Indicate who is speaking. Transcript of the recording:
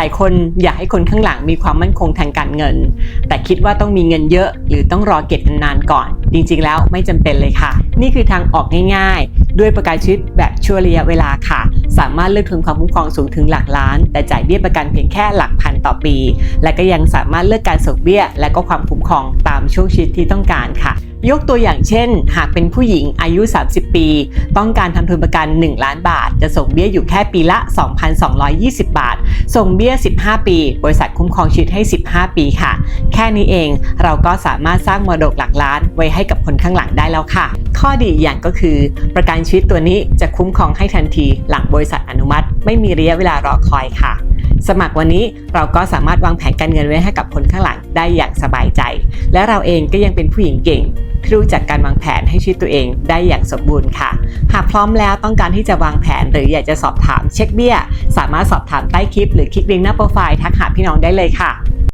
Speaker 1: หลายคนอยากให้คนข้างหลังมีความมั่นคงทางการเงิน แต่คิดว่าต้องมีเงินเยอะ หรือต้องรอเก็บนานๆก่อน จริงๆ แล้วไม่จำเป็นเลยค่ะ นี่คือทางออกง่ายๆ ด้วยประกันชีวิตแบบชั่วระยะเวลาค่ะ สามารถเลือกทุนความคุ้มครองสูงถึงหลักล้าน แต่จ่ายเบี้ยประกันเพียงแค่หลักพันต่อปี และก็ยังสามารถเลือกการส่งเบี้ย และก็ความคุ้มครองตามช่วงชีวิตที่ต้องการค่ะ ยกตัวอย่างเช่น หากเป็นผู้หญิงอายุ 30 ปี ต้องการทำทุนประกัน 1 ล้านบาท จะส่งเบี้ยอยู่แค่ปีละ 2,220 บาท ส่งเบี้ย 15 ปี บริษัทคุ้มครองชีวิตให้ 15 ปีค่ะ แค่นี้เองเราก็สามารถสร้างมรดกหลักล้านไว้ให้กับคนข้างหลังได้แล้วค่ะ ข้อดีอีกอย่างก็คือ ประกันชีวิตตัวนี้จะคุ้มครองให้ทันที หลังบริษัทอนุมัติ ไม่มีระยะเวลารอคอยค่ะ สมัครวันนี้เราก็สามารถวางแผนการเงินไว้ให้กับคนข้างหลังได้อย่างสบายใจ และเราเองก็ยังเป็นผู้หญิงเก่งที่รู้จักการวางแผนให้ชีวิตตัวเองได้อย่างสมบูรณ์ค่ะ หากพร้อมแล้วต้องการที่จะวางแผนหรืออยากจะสอบถามเช็คเบี้ย สามารถสอบถามใต้คลิป หรือคลิกลิงก์หน้าโปรไฟล์ทักหาพี่น้องได้เลยค่ะ